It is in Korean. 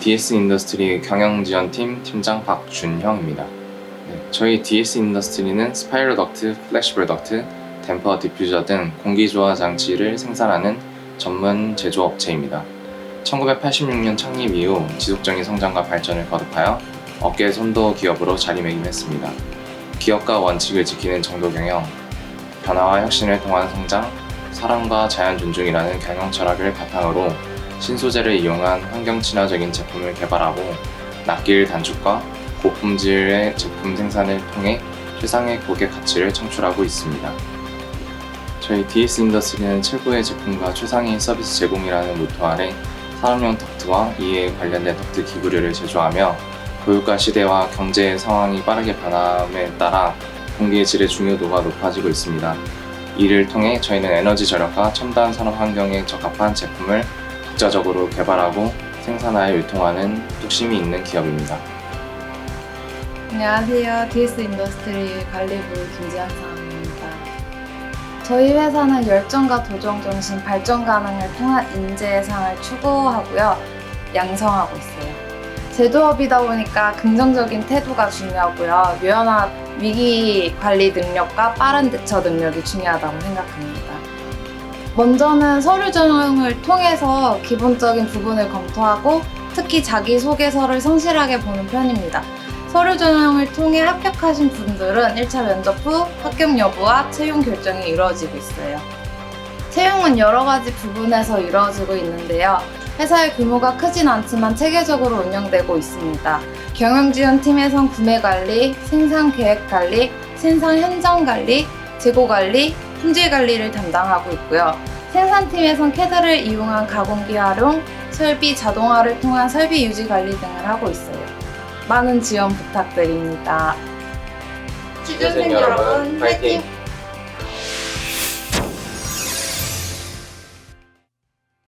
DS 인더스트리 경영지원팀 팀장 박준형입니다. 네, 저희 DS 인더스트리는 스파이럴 덕트, 플래시 프로덕트, 댐퍼 디퓨저 등 공기조화 장치를 생산하는 전문 제조업체입니다. 1986년 창립 이후 지속적인 성장과 발전을 거듭하여 업계 선도 기업으로 자리매김했습니다. 기업가 원칙을 지키는 정도 경영, 변화와 혁신을 통한 성장, 사랑과 자연 존중이라는 경영 철학을 바탕으로 신소재를 이용한 환경 친화적인 제품을 개발하고 납기일 단축과 고품질의 제품 생산을 통해 최상의 고객 가치를 창출하고 있습니다. 저희 DS 인더스트리는 최고의 제품과 최상의 서비스 제공이라는 모토 아래 산업용 덕트와 이에 관련된 덕트 기구류를 제조하며 교육과 시대와 경제 상황이 빠르게 변함에 따라 공기의 질의 중요도가 높아지고 있습니다. 이를 통해 저희는 에너지 절약과 첨단 산업 환경에 적합한 제품을 독자적으로 개발하고 생산하여 유통하는 뚝심이 있는 기업입니다. 안녕하세요. DS 인더스트리 관리부 김지한상입니다. 저희 회사는 열정과 도정 정신, 발전 가능을 통한 인재상을 추구하고요. 양성하고 있어요. 제조업이다 보니까 긍정적인 태도가 중요하고요. 유연한 위기 관리 능력과 빠른 대처 능력이 중요하다고 생각합니다. 먼저는 서류 전형을 통해서 기본적인 부분을 검토하고 특히 자기소개서를 성실하게 보는 편입니다. 서류 전형을 통해 합격하신 분들은 1차 면접 후 합격 여부와 채용 결정이 이루어지고 있어요. 채용은 여러 가지 부분에서 이루어지고 있는데요. 회사의 규모가 크진 않지만 체계적으로 운영되고 있습니다. 경영지원팀에선 구매 관리, 생산 계획 관리, 생산 현장 관리, 재고 관리, 품질 관리를 담당하고 있고요. 생산팀에선 캐드를 이용한 가공기 활용, 설비 자동화를 통한 설비 유지 관리 등을 하고 있어요. 많은 지원 부탁드립니다. 취준생 여러분, 화이팅!